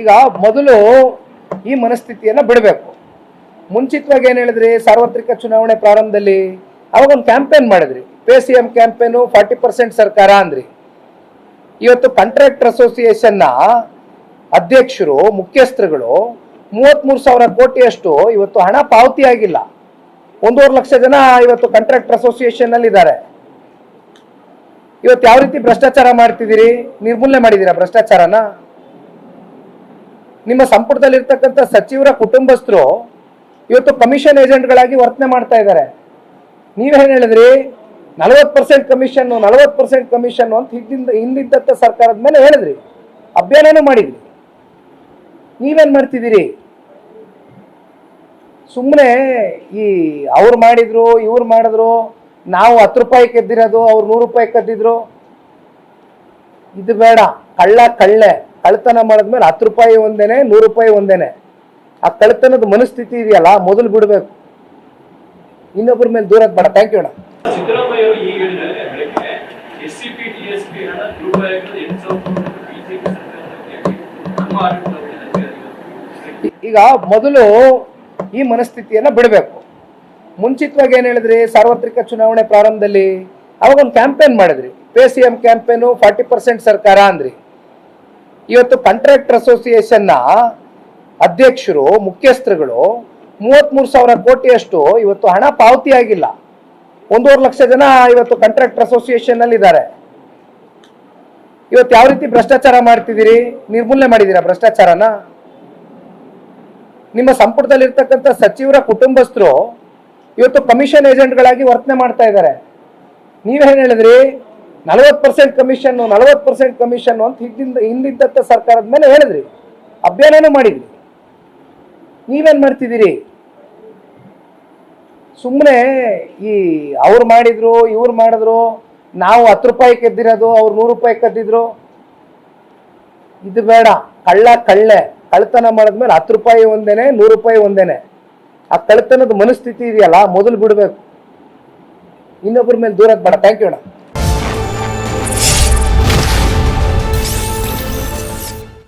ಈಗ ಮೊದಲು ಈ ಮನಸ್ಥಿತಿಯನ್ನ ಬಿಡಬೇಕು. ಮುಂಚಿತವಾಗಿ ಏನು ಹೇಳಿದ್ರಿ, ಸಾರ್ವತ್ರಿಕ ಚುನಾವಣೆ ಪ್ರಾರಂಭದಲ್ಲಿ ಅವಾಗ ಒಂದು ಕ್ಯಾಂಪೇನ್ ಮಾಡಿದ್ರಿ. Pay C M campaign forty percent ಸರ್ಕಾರ ಅಂದ್ರಿ. ಇವತ್ತು ಕಾಂಟ್ರಾಕ್ಟರ್ ಅಸೋಸಿಯೇಷನ್ನ ಅಧ್ಯಕ್ಷರು, ಮುಖ್ಯಸ್ಥರುಗಳು ಮೂವತ್ತ್ಮೂರು ಸಾವಿರ ಕೋಟಿಯಷ್ಟು ಇವತ್ತು ಹಣ ಪಾವತಿ ಆಗಿಲ್ಲ ಒಂದೂವರೆ ಲಕ್ಷ ಜನ ಇವತ್ತು ಕಾಂಟ್ರಾಕ್ಟರ್ ಅಸೋಸಿಯೇಷನ್ ಅಲ್ಲಿ ಇದ್ದಾರೆ ಇವತ್ತು ಯಾವ ರೀತಿ ಭ್ರಷ್ಟಾಚಾರ ಮಾಡ್ತಿದ್ದೀರಿ? ನಿರ್ಮೂಲನೆ ಮಾಡಿದ್ದೀರಾ ಭ್ರಷ್ಟಾಚಾರನ? ನಿಮ್ಮ ಸಂಪುಟದಲ್ಲಿರ್ತಕ್ಕಂಥ ಸಚಿವರ ಕುಟುಂಬಸ್ಥರು ಇವತ್ತು ಕಮಿಷನ್ ಏಜೆಂಟ್ಗಳಾಗಿ ವರ್ತನೆ ಮಾಡ್ತಾ ಇದ್ದಾರೆ. ನೀವೇನು ಹೇಳಿದ್ರಿ? ನಲವತ್ತು ಪರ್ಸೆಂಟ್ ಕಮಿಷನ್ ನಲವತ್ತು ಪರ್ಸೆಂಟ್ ಕಮಿಷನ್ ಅಂತ ಹಿಂದಿಂದ, ಹಿಂದಿದ್ದಂಥ ಸರ್ಕಾರದ ಮೇಲೆ ಹೇಳಿದ್ರಿ. ಅಭಿಯಾನನೂ ಮಾಡಿದ್ರಿ. ನೀವೇನು ಮಾಡ್ತಿದ್ದೀರಿ? ಸುಮ್ಮನೆ ಈ ಅವ್ರು ಮಾಡಿದ್ರು, ಇವ್ರು ಮಾಡಿದ್ರು ನಾವು ಹತ್ತು ರೂಪಾಯಿ ಕದ್ದಿರೋದು ಅವ್ರು ನೂರು ರೂಪಾಯಿ ಕದ್ದಿದ್ರು. ಇದು ಬೇಡ ಕಳ್ಳ ಕಳ್ಳೆ. ಕಳ್ತನ ಮಾಡಿದ್ಮೇಲೆ ಹತ್ತು ರೂಪಾಯಿ ಒಂದೇನೆ ನೂರು ರೂಪಾಯಿ ಒಂದೇನೆ. ಆ ಕಳ್ತನದ ಮನಸ್ಥಿತಿ ಇದೆಯಲ್ಲ ಮೊದಲು ಬಿಡಬೇಕು. ಇನ್ನೊಬ್ಬರ ಮೇಲೆ ದೂರದ ಬೇಡ ಥ್ಯಾಂಕ್ ಯು ನಮ್ಮ ಈಗ ಮೊದಲು ಈ ಮನಸ್ಥಿತಿಯನ್ನ ಬಿಡಬೇಕು. ಮುಂಚಿತವಾಗಿ ಏನು ಹೇಳಿದ್ರಿ? ಸಾರ್ವತ್ರಿಕ ಚುನಾವಣೆ ಪ್ರಾರಂಭದಲ್ಲಿ ಅವಾಗ ಒಂದು ಕ್ಯಾಂಪೇನ್ ಮಾಡಿದ್ರಿ. Pay C M campaign forty percent ಸರ್ಕಾರ ಅಂದ್ರಿ. ಇವತ್ತು ಕಾಂಟ್ರಾಕ್ಟರ್ ಅಸೋಸಿಯೇಷನ್ನ ಅಧ್ಯಕ್ಷರು, ಮುಖ್ಯಸ್ಥರುಗಳು ಮೂವತ್ತ್ಮೂರು ಸಾವಿರ ಕೋಟಿಯಷ್ಟು ಇವತ್ತು ಹಣ ಪಾವತಿ ಆಗಿಲ್ಲ. ಒಂದೂವರೆ ಲಕ್ಷ ಜನ ಇವತ್ತು ಕಾಂಟ್ರಾಕ್ಟರ್ ಅಸೋಸಿಯೇಷನ್ ಅಲ್ಲಿ ಇದ್ದಾರೆ. ಇವತ್ತು ಯಾವ ರೀತಿ ಭ್ರಷ್ಟಾಚಾರ ಮಾಡ್ತಿದ್ದೀರಿ? ನಿರ್ಮೂಲನೆ ಮಾಡಿದ್ದೀರಾ ಭ್ರಷ್ಟಾಚಾರನ? ನಿಮ್ಮ ಸಂಪುಟದಲ್ಲಿರ್ತಕ್ಕಂಥ ಸಚಿವರ ಕುಟುಂಬಸ್ಥರು ಇವತ್ತು ಕಮಿಷನ್ ಏಜೆಂಟ್ಗಳಾಗಿ ವರ್ತನೆ ಮಾಡ್ತಾ ಇದ್ದಾರೆ. ನೀವೇನು ಹೇಳಿದ್ರಿ? ನಲವತ್ತು ಪರ್ಸೆಂಟ್ ಕಮಿಷನ್ ನಲವತ್ತು ಪರ್ಸೆಂಟ್ ಕಮಿಷನ್ ಅಂತ ಹಿಂದಿಂದ ಹಿಂದಿದ್ದಂಥ ಸರ್ಕಾರದ ಮೇಲೆ ಹೇಳಿದ್ರಿ. ಅಭಿಯಾನನೂ ಮಾಡಿದ್ರಿ. ನೀವೇನು ಮಾಡ್ತಿದ್ದೀರಿ? ಸುಮ್ಮನೆ ಈ ಅವ್ರು ಮಾಡಿದ್ರು, ಇವ್ರು ಮಾಡಿದ್ರು, ನಾವು ಹತ್ತು ರೂಪಾಯಿ ಕದ್ದಿರೋದು, ಅವ್ರು ನೂರು ರೂಪಾಯಿ ಕದ್ದಿದ್ರು. ಇದು ಬೇಡ. ಕಳ್ಳ ಕಳ್ಳೆ. ಕಳ್ಳತನ ಮಾಡಿದ್ಮೇಲೆ ಹತ್ತು ರೂಪಾಯಿ ಒಂದೇನೆ, ನೂರು ರೂಪಾಯಿ ಒಂದೇನೆ. ಆ ಕಳ್ತನದ ಮನಸ್ಥಿತಿ ಇದೆಯಲ್ಲ ಮೊದಲು ಬಿಡಬೇಕು. ಇನ್ನೊಬ್ಬರ ಮೇಲೆ ದೂರದ ಬೇಡ. ಥ್ಯಾಂಕ್ ಯು ಅಣ್ಣ.